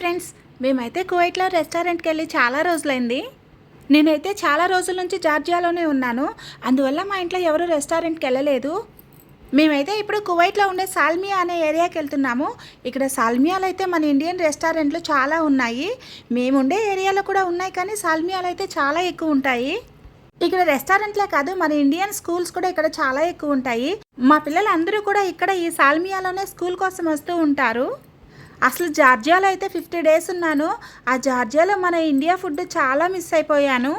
Friends మేమైతే కువైట్లో రెస్టారెంట్కి వెళ్ళి చాలా రోజులైంది. నేనైతే చాలా రోజుల నుంచి జార్జియాలోనే ఉన్నాను. అందువల్ల మా ఇంట్లో ఎవరు రెస్టారెంట్కి వెళ్ళలేదు. మేమైతే ఇప్పుడు కువైట్లో ఉండే సాల్మియా అనే ఏరియాకి వెళ్తున్నాము. ఇక్కడ సాల్మియాలు అయితే మన ఇండియన్ రెస్టారెంట్లు చాలా ఉన్నాయి. మేముండే ఏరియాలో కూడా ఉన్నాయి కానీ సాల్మియాలు అయితే చాలా ఎక్కువ ఉంటాయి. ఇక్కడ రెస్టారెంట్లే కాదు మన ఇండియన్ స్కూల్స్ కూడా ఇక్కడ చాలా ఎక్కువ ఉంటాయి. మా పిల్లలు అందరూ కూడా ఇక్కడ ఈ సాల్మియాలోనే స్కూల్ కోసం వస్తూ ఉంటారు. అసలు జార్జియాలో అయితే ఫిఫ్టీ డేస్ ఉన్నాను. ఆ జార్జియాలో మన ఇండియా ఫుడ్ చాలా మిస్ అయిపోయాను.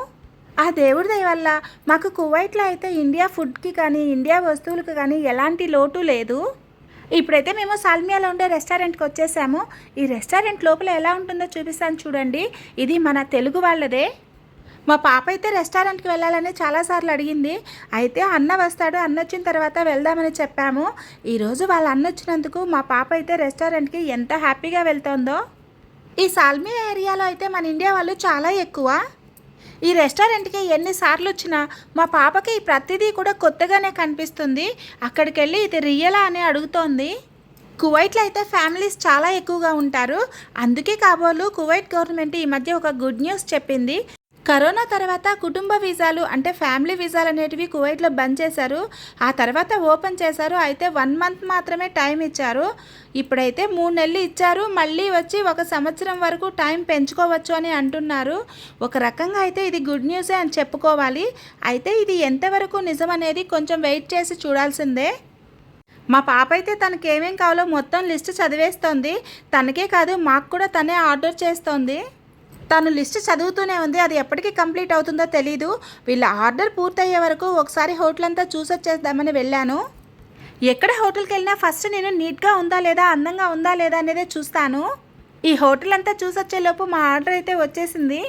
ఆ దేవుడి దయ వల్ల మాకు కువైట్లో అయితే ఇండియా ఫుడ్కి కానీ ఇండియా వస్తువులకు కానీ ఎలాంటి లోటు లేదు. ఇప్పుడైతే మేము సాల్మియాలో ఉండే రెస్టారెంట్కి వచ్చేసాము. ఈ రెస్టారెంట్ లోపల ఎలా ఉంటుందో చూపిస్తాను చూడండి. ఇది మన తెలుగు వాళ్ళదే. మా పాప అయితే రెస్టారెంట్కి వెళ్ళాలని చాలాసార్లు అడిగింది. అయితే అన్న వస్తాడు అన్న వచ్చిన తర్వాత వెళ్దామని చెప్పాము. ఈరోజు వాళ్ళ అన్న వచ్చినందుకు మా పాప అయితే రెస్టారెంట్కి ఎంత హ్యాపీగా వెళ్తుందో. ఈ సాల్మియా ఏరియాలో అయితే మన ఇండియా వాళ్ళు చాలా ఎక్కువ. ఈ రెస్టారెంట్కి ఎన్నిసార్లు వచ్చినా మా పాపకి ప్రతిదీ కూడా కొత్తగానే కనిపిస్తుంది. అక్కడికి వెళ్ళి ఇది రియలా అని అడుగుతోంది. కువైట్లో అయితే ఫ్యామిలీస్ చాలా ఎక్కువగా ఉంటారు. అందుకే కాబోలు కువైట్ గవర్నమెంట్ ఈ మధ్య ఒక గుడ్ న్యూస్ చెప్పింది. కరోనా తర్వాత కుటుంబ వీసాలు అంటే ఫ్యామిలీ వీసాలు అనేటివి కువైట్లో బంద్ చేశారు. ఆ తర్వాత ఓపెన్ చేశారు. అయితే వన్ మంత్ మాత్రమే టైం ఇచ్చారు. ఇప్పుడైతే మూడు నెలలు ఇచ్చారు. మళ్ళీ వచ్చి ఒక సంవత్సరం వరకు టైం పెంచుకోవచ్చు అని అంటున్నారు. ఒక రకంగా అయితే ఇది గుడ్ న్యూసే అని చెప్పుకోవాలి. అయితే ఇది ఎంతవరకు నిజం అనేది కొంచెం వెయిట్ చేసి చూడాల్సిందే. మా పాప అయితే తనకి ఏమేం కావాలో మొత్తం లిస్ట్ చదివేస్తోంది. తనకే కాదు మాకు కూడా తనే ఆర్డర్ చేస్తోంది. తను లిస్ట్ చదువుతూనే ఉంది. అది ఎప్పటికీ కంప్లీట్ అవుతుందో తెలీదు. వీళ్ళ ఆర్డర్ పూర్తయ్యే వరకు ఒకసారి హోటల్ అంతా చూసొచ్చేద్దామని వెళ్ళాను. ఎక్కడ హోటల్కి వెళ్ళినా ఫస్ట్ నేను నీట్గా ఉందా లేదా అందంగా ఉందా లేదా అనేదే చూస్తాను. ఈ హోటల్ అంతా చూసొచ్చేలోపు మా ఆర్డర్ అయితే వచ్చేసింది.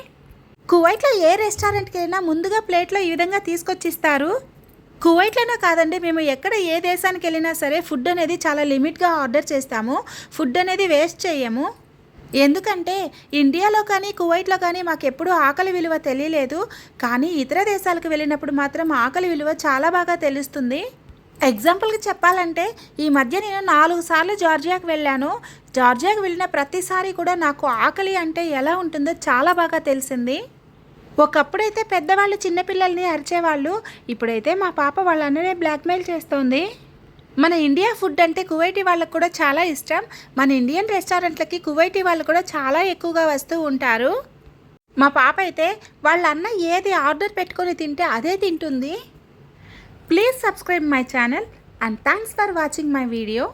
కువైట్లో ఏ రెస్టారెంట్కి వెళ్ళినా ముందుగా ప్లేట్లో ఈ విధంగా తీసుకొచ్చి ఇస్తారు కువైట్లోనే కాదండి మేము ఎక్కడ ఏ దేశానికి వెళ్ళినా సరే ఫుడ్ అనేది చాలా లిమిట్గా ఆర్డర్ చేస్తాము. ఫుడ్ అనేది వేస్ట్ చేయము. ఎందుకంటే ఇండియాలో కానీ కువైట్లో కానీ మాకు ఎప్పుడూ ఆకలి విలువ తెలియలేదు. కానీ ఇతర దేశాలకు వెళ్ళినప్పుడు మాత్రం ఆకలి విలువ చాలా బాగా తెలుస్తుంది. ఎగ్జాంపుల్కి చెప్పాలంటే ఈ మధ్య నేను నాలుగు సార్లు జార్జియాకి వెళ్ళాను. జార్జియాకి వెళ్ళిన ప్రతిసారి కూడా నాకు ఆకలి అంటే ఎలా ఉంటుందో చాలా బాగా తెలిసింది. ఒకప్పుడైతే పెద్దవాళ్ళు చిన్నపిల్లల్ని అరిచేవాళ్ళు. ఇప్పుడైతే మా పాప వాళ్ళన్ననే బ్లాక్మెయిల్ చేస్తోంది. మన ఇండియా ఫుడ్ అంటే కువైటీ వాళ్ళకు కూడా చాలా ఇష్టం. మన ఇండియన్ రెస్టారెంట్లకి కువైటీ వాళ్ళు కూడా చాలా ఎక్కువగా వస్తూ ఉంటారు. మా పాప అయితే వాళ్ళ అన్న ఏది ఆర్డర్ పెట్టుకొని తింటే అదే తింటుంది. Please subscribe my channel and thanks for watching my video.